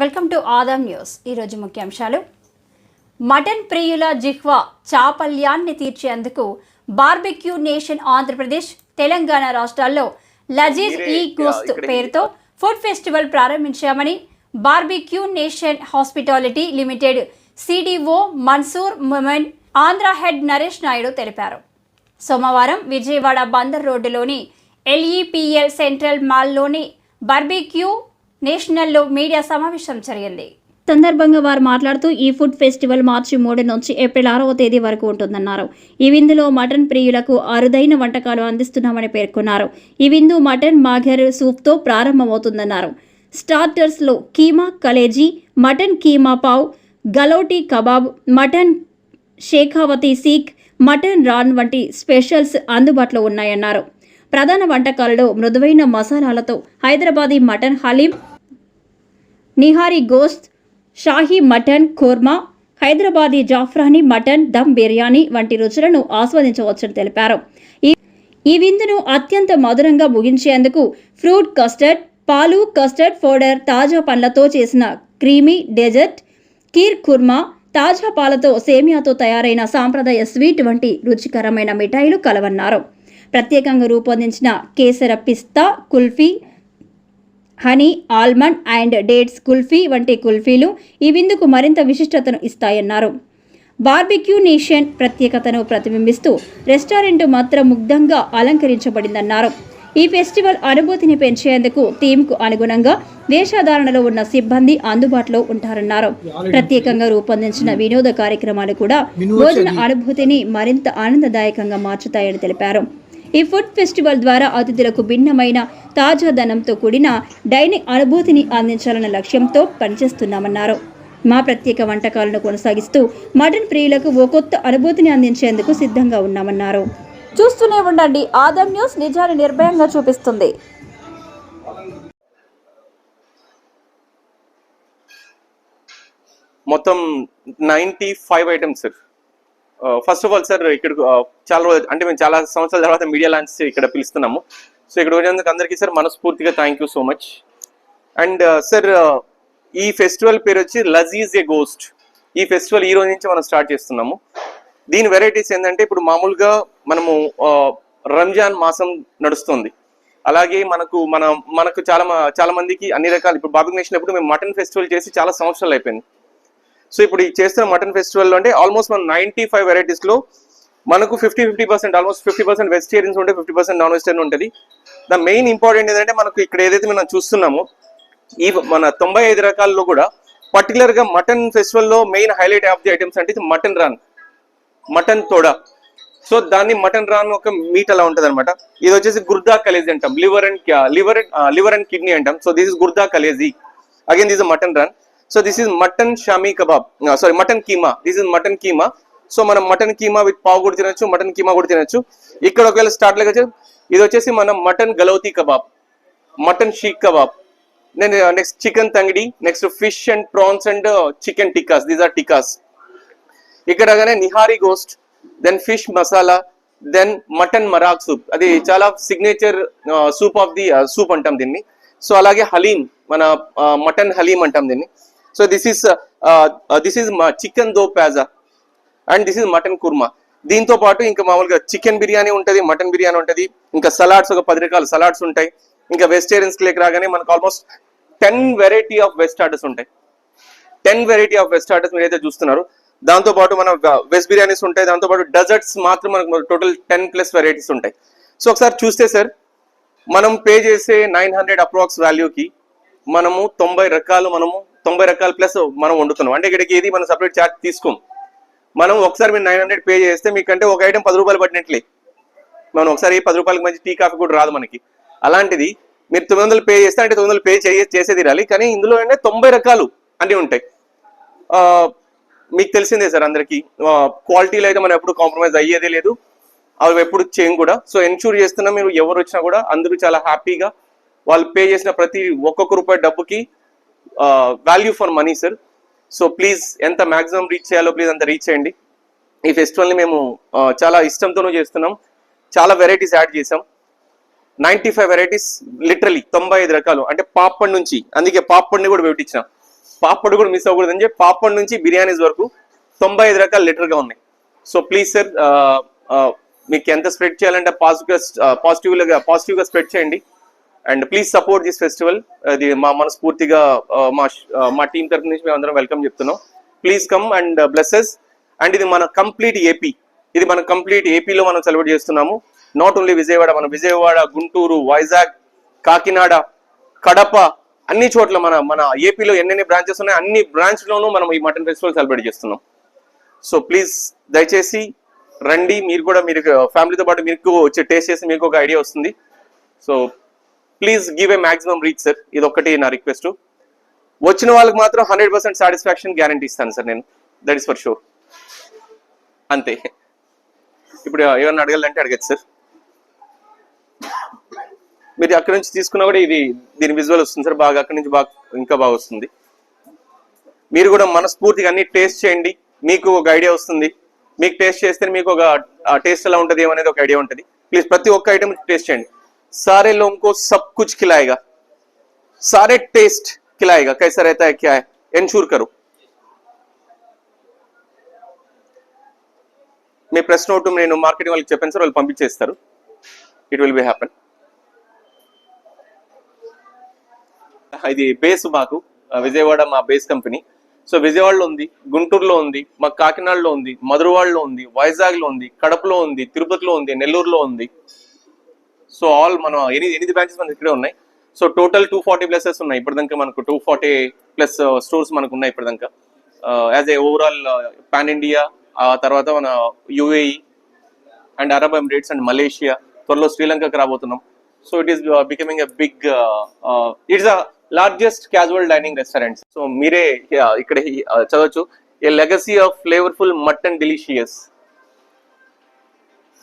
Welcome to Adam news. ఈరోజు ముఖ్యాంశాలు. Mutton ప్రియుల జిహ్వా చాపల్యాన్ని తీర్చేందుకు బార్బెక్యూ నేషన్ ఆంధ్రప్రదేశ్ తెలంగాణ రాష్ట్రాల్లో లజీజ్ ఈ గోస్ట్ పేరుతో food festival ప్రారంభించామని barbeque nation hospitality limited CDO Mansoor Momen Andhra head Naresh Naidu తెలిపారు. సోమవారం విజయవాడ బందర్ రోడ్డులోని ఎల్ఈపిఎల్ సెంట్రల్ మాల్లోని బార్బిక్యూ నేషనల్లో మీడియా సమావేశం జరిగింది. సందర్భంగా వారు మాట్లాడుతూ ఈ ఫుడ్ ఫెస్టివల్ మార్చి మూడు నుంచి ఏప్రిల్ ఆరవ తేదీ వరకు ఉంటుందన్నారు. ఈ విందులో మటన్ ప్రియులకు అరుదైన వంటకాలు అందిస్తున్నామని పేర్కొన్నారు. ఈ విందు మటన్ మాఘర్ సూప్తో ప్రారంభమవుతుందన్నారు. స్టార్టర్స్లో keema kaleji mutton keema pav galouti kebab mutton Shekhawati seekh mutton raan వంటి స్పెషల్స్ అందుబాటులో ఉన్నాయన్నారు. ప్రధాన వంటకాలలో మృదువైన మసాలాలతో Hyderabadi mutton haleem nihari gosht shahi mutton korma Hyderabadi zafrani mutton dum biryani వంటి రుచులను ఆస్వాదించవచ్చని తెలిపారు. ఈ ఈ విందును అత్యంత మధురంగా ముగించేందుకు ఫ్రూట్ కస్టర్డ్ పాలు కస్టర్డ్ పౌడర్ తాజా పండ్లతో చేసిన క్రీమీ డెజర్ట్ కీర్ కుర్మా తాజా పాలతో సేమియాతో తయారైన సాంప్రదాయ స్వీట్ వంటి రుచికరమైన మిఠాయిలు కలవన్నారు. ప్రత్యేకంగా రూపొందించిన kesar pista kulfi honey almond and dates kulfi వంటి కుల్ఫీలు ఈ విందుకు మరింత విశిష్టతను ఇస్తాయన్నారు. బార్బిక్యూ నేషన్ ప్రత్యేకతను ప్రతిబింబిస్తూ రెస్టారెంట్ మాత్రం ముగ్ధంగా అలంకరించబడిందన్నారు. ఈ ఫెస్టివల్ అనుభూతిని పెంచేందుకు థీమ్కు అనుగుణంగా వేషధారణలో ఉన్న సిబ్బంది అందుబాటులో ఉంటారన్నారు. ప్రత్యేకంగా రూపొందించిన వినోద కార్యక్రమాలు కూడా భోజన అనుభూతిని మరింత ఆనందదాయకంగా మార్చుతాయని తెలిపారు. ఈ ఫుడ్ ఫెస్టివల్ ద్వారా అతిథులకు భిన్నమైన తాజాదనంతో కూడిన డైనింగ్ అనుభూతిని అందించాలన్న లక్ష్యంతో పనిచేస్తున్నామన్నారు. మా ప్రత్యేక వంటకాలను కొనసాగిస్తూ మటన్ ప్రియులకు ఓ కొత్త అనుభూతిని అందించేందుకు సిద్ధంగా ఉన్నామన్నారు. చూస్తూనే ఉండండి. ఆదం న్యూస్ నిజాన్ని నిర్భయంగా చూపిస్తుంది. మొత్తం ninety five items. Sir first of all sir ఇక్కడ చాలా రోజు అంటే మేము చాలా సంవత్సరాల తర్వాత మీడియా లాంచ్ ఇక్కడ పిలుస్తున్నాము. సో ఇక్కడ వచ్చినందుకు అందరికీ సార్ మనస్ఫూర్తిగా thank you so much and sir ఈ ఫెస్టివల్ పేరు వచ్చి లజీజ్ ఏ గోస్ట్ ఈ ఫెస్టివల్ ఈ రోజు నుంచి మనం స్టార్ట్ చేస్తున్నాము. దీని వెరైటీస్ ఏంటంటే ఇప్పుడు మామూలుగా మనము రంజాన్ మాసం నడుస్తుంది. అలాగే మనకు మన మనకు చాలా మ- చాలా మందికి అన్ని రకాలు ఇప్పుడు బాబు నేషన్ అప్పుడు మేము మటన్ ఫెస్టివల్ చేసి చాలా సంవత్సరాలు అయిపోయింది. సో ఇప్పుడు ఈ చేస్తున్న మటన్ ఫెస్టివల్లో అంటే ఆల్మోస్ట్ మన నైంటీ ఫైవ్ వెరైటీస్లో మనకు fifty fifty percent almost fifty percent vegetarians ఉంటే ఫిఫ్టీ పర్సెంట్ నాన్ వెజిటేరియన్ ఉంటుంది. ద మెయిన్ ఇంపార్టెంట్ ఏంటంటే మనకు ఇక్కడ ఏదైతే మనం చూస్తున్నామో ఈ మన తొంభై ఐదు రకాల్లో కూడా పర్టికులర్గా mutton ఫెస్టివల్లో main highlight of the items అంటే ఇది మటన్ రాన్ మటన్ తోడా. సో దాన్ని మటన్ రాన్ ఒక మీట్ అలా ఉంటుంది అనమాట ఇది వచ్చేసి గుర్దా కలేజీ అంటాం. Liver and liver liver and kidney అంటాం. So this is gurda kaleji. Again this mutton raan. So this is mutton shami kebab sorry mutton keema this is mutton keema so మనం mutton keema with pav కూడా తినచ్చు mutton keema కూడా తినొచ్చు. ఇక్కడ ఒకవేళ start లెక్క ఇది వచ్చేసి మనం mutton galouti kebab mutton seekh kebab then next chicken tangdi next fish and prawns and chicken tikkas these are tikkas ఇక్కడ కానీ nihari gosht then fish masala then mutton marag soup అది చాలా signature soup of the soup అంటాం దీన్ని. So అలాగే హలీం మన mutton haleem అంటాం దీన్ని. So this is this is chicken do pyaza and this is mutton kurma దీంతో పాటు ఇంకా మామూలుగా చికెన్ బిర్యానీ ఉంటుంది మటన్ బిర్యానీ ఉంటుంది. ఇంకా సలాడ్స్ ఒక పది రకాల సలాడ్స్ ఉంటాయి. ఇంకా వెజిటేరియన్స్ లేక రాగానే మనకు almost ten variety of veg starters ఉంటాయి. Ten variety of veg starters మీరు అయితే చూస్తున్నారు. దాంతో పాటు మన వెజ్ బిర్యానీస్ ఉంటాయి. దాంతో పాటు డెజర్ట్స్ మాత్రం మనకు టోటల్ టెన్ ప్లస్ వెరైటీస్ ఉంటాయి. సో ఒకసారి చూస్తే సార్ మనం పే చేసే నైన్ హండ్రెడ్ అప్రాక్స్ వాల్యూకి మనము తొంభై రకాలు మనము తొంభై రకాల ప్లస్ మనం వండుతున్నాం. అంటే ఇక్కడికి ఏది మనం సపరేట్ చార్జ్ తీసుకోం. మనం ఒకసారి మీరు నైన్ హండ్రెడ్ పే చేస్తే మీకంటే ఒక ఐటమ్ పది రూపాయలు పడినట్లే మనం ఒకసారి పది రూపాయలకి మంచి టీ కాఫీ కూడా రాదు మనకి. అలాంటిది మీరు తొమ్మిది వందలు పే చేస్తే అంటే తొమ్మిది వందలు పే చేయ చేసే తీరాలి. కానీ ఇందులో అంటే తొంభై రకాలు అన్నీ ఉంటాయి. మీకు తెలిసిందే సార్ అందరికి. క్వాలిటీలో అయితే మనం ఎప్పుడు కాంప్రమైజ్ అయ్యేదే లేదు. అవి ఎప్పుడు చేయం కూడా. సో ఎన్షూర్ చేస్తున్నా మీరు ఎవరు వచ్చినా కూడా అందరూ చాలా హ్యాపీగా వాళ్ళు పే చేసిన ప్రతి ఒక్కొక్క రూపాయి డబ్బుకి value for money sir so please ఎంత మాక్సిమం రీచ్ చేయాలో ప్లీజ్ అంత రీచ్ చేయండి. ఈ ఫెస్టివల్ని మేము చాలా ఇష్టంతోనూ చేస్తున్నాం. చాలా వెరైటీస్ యాడ్ చేసాం నైంటీ ఫైవ్ వెరైటీస్ లిటరలీ తొంభై ఐదు రకాలు. అంటే పాపడ్ నుంచి అందుకే పాప్పడ్ని కూడా పెట్టించిన. పాపడ్ కూడా మిస్ అవ్వకూడదు అని చెప్పి పాపడ్ నుంచి బిర్యానీస్ వరకు తొంభై ఐదు రకాలు లిటర్గా ఉన్నాయి. సో ప్లీజ్ సార్ మీకు ఎంత స్ప్రెడ్ చేయాలంటే పాజిటివ్గా పాజిటివ్గా పాజిటివ్గా స్ప్రెడ్ చేయండి. And please support this festival అది మా మనస్ఫూర్తిగా uh, మా uh, మా టీం తరఫు నుంచి మేము అందరం వెల్కమ్ చెప్తున్నాం please come and blesses and ఇది మన కంప్లీట్ ఏపీ ఇది మన కంప్లీట్ ఏపీలో మనం సెలబ్రేట్ చేస్తున్నాము. నాట్ ఓన్లీ విజయవాడ మన విజయవాడ గుంటూరు వైజాగ్ కాకినాడ కడప అన్ని చోట్ల మన మన ఏపీలో ఎన్నెన్ని బ్రాంచెస్ ఉన్నాయి అన్ని బ్రాంచ్లోనూ మనం ఈ మటన్ ఫెస్టివల్ సెలబ్రేట్ చేస్తున్నాం. సో ప్లీజ్ దయచేసి రండి. మీరు కూడా మీరు uh, ఫ్యామిలీతో పాటు మీకు వచ్చి టేస్ట్ చేసి మీకు ఒక ఐడియా వస్తుంది. So please give a maximum reach sir ఇది ఒక్కటి నా రిక్వెస్ట్ వచ్చిన వాళ్ళకి మాత్రం హండ్రెడ్ పర్సెంట్ సాటిస్ఫాక్షన్ గ్యారంటీ ఇస్తాను సార్ నేను. దట్ ఇస్ ఫర్ షూర్ అంతే. ఇప్పుడు uh, ఏమన్నా అడగాలంటే అడగచ్చు సార్ మీరు అక్కడ నుంచి తీసుకున్నా కూడా ఇది దీని విజువల్ వస్తుంది సార్ బాగా అక్కడి నుంచి బాగా ఇంకా బాగా వస్తుంది. మీరు కూడా మనస్ఫూర్తిగా అన్ని టేస్ట్ చేయండి. మీకు ఒక ఐడియా వస్తుంది. మీకు టేస్ట్ చేస్తే మీకు ఒక uh, టేస్ట్ ఎలా ఉంటుంది అనేది ఒక ఐడియా ఉంటుంది. ప్లీజ్ ప్రతి ఒక్క ఐటమ్ టేస్ట్ చేయండి. सारे लोगों को सब कुछ खिलाएगा सारे टेस्ट खिलाएगा कैसा रहता है क्या है एंश्योर करो మీ ప్రెస్ నోట్ నేను మార్కెటింగ్ వాళ్ళకి చెప్పాను సార్ వాళ్ళు పంపించేస్తారు ఇట్ విల్ బి హ్యాపన్ ఇది బేస్ మాకు ఆ, విజయవాడ మా బేస్ కంపెనీ సో విజయవాడలో ఉంది గుంటూరులో ఉంది మా కాకినాడలో ఉంది మధురవాడలో ఉంది వైజాగ్లో ఉంది కడపలో ఉంది తిరుపతిలో ఉంది నెల్లూరులో ఉంది సో ఆల్ మనం ఎనిమిది ఎనిమిది బ్రాంచెస్ మనకి ఇక్కడే ఉన్నాయి. So total two forty places ఉన్నాయి. ఇప్పటిదాకా మనకు టూ ఫార్టీ ప్లస్ స్టోర్స్ మనకు ఉన్నాయి ఇప్పటిదాకా. As a overall pan India ఆ తర్వాత మన UAE and Arab Emirates and Malaysia త్వరలో శ్రీలంకకు రాబోతున్నాం. So it is becoming a big it's a largest casual dining restaurant so మీరే uh, ఇక్కడ uh, చదవచ్చు. A legacy of flavourful mutton delicious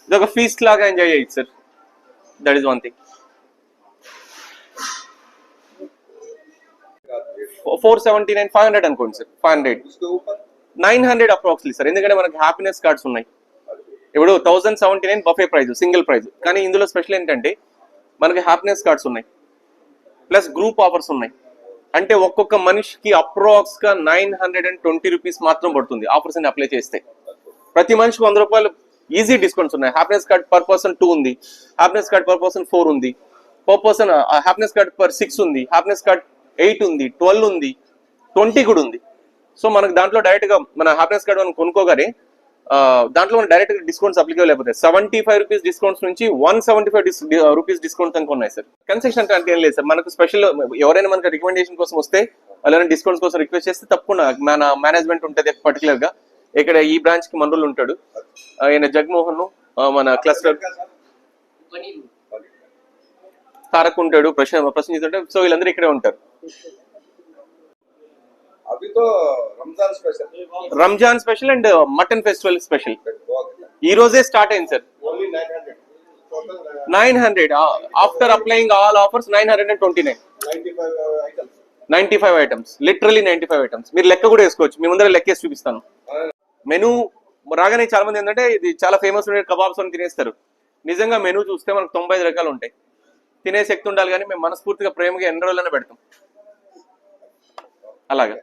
ఇది ఒక ఫీస్ట్ లాగా ఎంజాయ్ చేయొచ్చు sir that is one thing four seventy nine five hundred అనుకోండి sir. Five hundred nine hundred అప్రాక్స్లీ sir. ఎందుకంటే మనకి హ్యాపీనెస్ కార్డ్స్ ఉన్నాయి. ఇప్పుడు thousand seventy nine buffet price single price కానీ ఇందులో స్పెషల్ ఏంటంటే మనకి హ్యాపీనెస్ కార్డ్స్ ఉన్నాయి. ప్లస్ గ్రూప్ ఆఫర్స్ ఉన్నాయి. అంటే ఒక్కొక్క మనిషికి అప్రాక్స్గా nine hundred and twenty rupees మాత్రం పడుతుంది ఆఫర్స్ అని అప్లై చేస్తే. ప్రతి మనిషికి వంద రూపాయలు ఈజీ డిస్కౌంట్స్ ఉన్నాయి. Happiness card per person two ఉంది. Happiness card per person four ఉంది. Per person happiness card per six ఉంది. హ్యాపీనెస్ కార్డ్ ఎయిట్ ఉంది. ట్వెల్వ్ ఉంది. ట్వంటీ కూడా ఉంది. సో మనకు దాంట్లో డైరెక్ట్గా మన హ్యాపీనెస్ కార్డ్ మనం కొనుక్కోగానే దాంట్లో మనం డైరెక్ట్గా డిస్కౌంట్స్ అప్లికేబుల్ అయిపోతాయి సెవెంటీ ఫైవ్ రూపీస్ డిస్కౌంట్స్ నుంచి one seventy five rupees discounts అనుకో ఉన్నాయి సార్. కన్సెషన్ అంటే ఏం లేదు సార్. మనకు స్పెషల్ ఎవరైనా మనకు రికమెండేషన్ కోసం వస్తే అలానే డిస్కౌంట్స్ కోసం రిక్వెస్ట్ చేస్తే తప్పకుండా మన మేనేజ్మెంట్ ఉంటుంది పర్టికులర్గా. ఇక్కడ ఈ బ్రాంచ్కి మనోళ్ళు ఉంటాడు. ఆయన జగన్మోహన్ మన క్లస్టర్ తారక్ ఉంటాడు ప్రశ్న ప్రశ్నిత్ సో వీళ్ళందరూ ఇక్కడే ఉంటారు. Ramzan special. And mutton festival special. ఈ రోజే స్టార్ట్ అయింది sir. Nine hundred after applying all offers nine hundred and twenty nine ninety five items literally ninety five items మీరు లెక్క కూడా వేసుకోవచ్చు. మీ ముందర లెక్కేసి చూపిస్తాను. మెనూ రాగానే చాలా మంది ఏంటంటే ఇది చాలా ఫేమస్ ఉండే కబాబ్స్ అని తినేస్తారు. నిజంగా మెనూ చూస్తే మనకు తొంభై ఐదు రకాలు ఉంటాయి. తినే శక్తి ఉండాలి కానీ మేము మనస్ఫూర్తిగా ప్రేమగా ఎన్ని రోజులైనా పెడతాం. అలాగా.